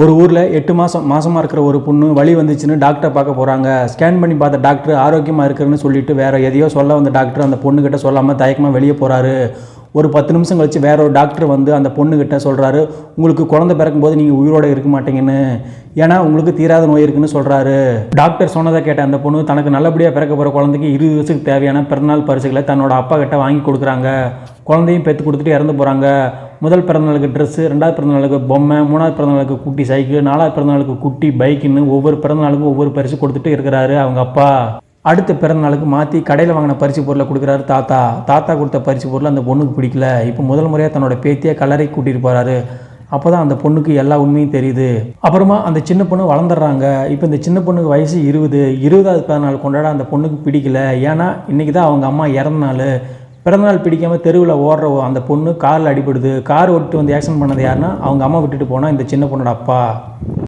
ஒரு ஊரில் எட்டு மாதம் மாதமாக இருக்கிற ஒரு பொண்ணு வழி வந்துச்சுன்னு டாக்டரை பார்க்க போகிறாங்க ஸ்கேன் பண்ணி பார்த்த டாக்டர் ஆரோக்கியமாக இருக்குன்னு சொல்லிட்டு வேறு எதையோ சொல்ல வந்த டாக்டர் அந்த பொண்ணுக்கிட்ட சொல்லாமல் தயக்கமாக வெளியே போகிறாரு ஒரு பத்து நிமிஷம் கழித்து வேற ஒரு டாக்டர் வந்து அந்த பொண்ணுக்கிட்ட சொல்கிறாரு உங்களுக்கு குழந்தை பிறக்கும்போது நீங்கள் உயிரோட இருக்க மாட்டீங்கன்னு. ஏன்னா உங்களுக்கு தீராத நோய் இருக்குன்னு சொல்கிறாரு டாக்டர் சொன்னதை கேட்ட அந்த பொண்ணு தனக்கு நல்லபடியாக பிறக்க போகிற குழந்தைக்கு இருபது வயசுக்கு தேவையான பிறநாள் பரிசுகளை தன்னோட அப்பா கிட்ட வாங்கி கொடுக்குறாங்க. குழந்தையும் பெற்று கொடுத்துட்டு இறந்து போகிறாங்க முதல் பிறந்தநாளுக்கு ட்ரெஸ்ஸு ரெண்டாவது பிறந்தநாளுக்கு பொம்மை மூணாவது பிறந்தநாளுக்கு குட்டி சைக்கிள் நாலாவது பிறந்தநாளுக்கு குட்டி பைக்குன்னு ஒவ்வொரு பிறந்தநாளுக்கும் ஒவ்வொரு பரிசு கொடுத்துட்டு இருக்கிறாரு அவங்க அப்பா. அடுத்த பிறந்தநாளுக்கு மாற்றி கடையில் வாங்கின பரிசு பொருளை கொடுக்குறாரு தாத்தா. தாத்தா கொடுத்த பரிசு பொருள் அந்த பொண்ணுக்கு பிடிக்கல. இப்போ முதல் முறையாக தன்னோட பேத்தியை கலரை கூட்டிகிட்டு போகிறாரு அப்போ தான் அந்த பொண்ணுக்கு எல்லா உண்மையும் தெரியுது. அப்புறமா அந்த சின்ன பொண்ணு வளர்ந்துடுறாங்க. இப்போ இந்த சின்ன பொண்ணுக்கு வயசு இருபது இருபதாவது பிறந்தநாள் கொண்டாட அந்த பொண்ணுக்கு பிடிக்கல. ஏன்னா இன்றைக்கி தான் அவங்க அம்மா இறந்த நாள். பிறந்தநாள் பிடிக்காமல் தெருவில் ஓடுற அந்த பொண்ணு காரில் அடிபடுது கார் ஓட்டு வந்து ஆக்சிடென்ட் பண்ணது யாருன்னா அவங்க அம்மா விட்டுட்டு போனால் இந்த சின்ன பொண்ணோட அப்பா.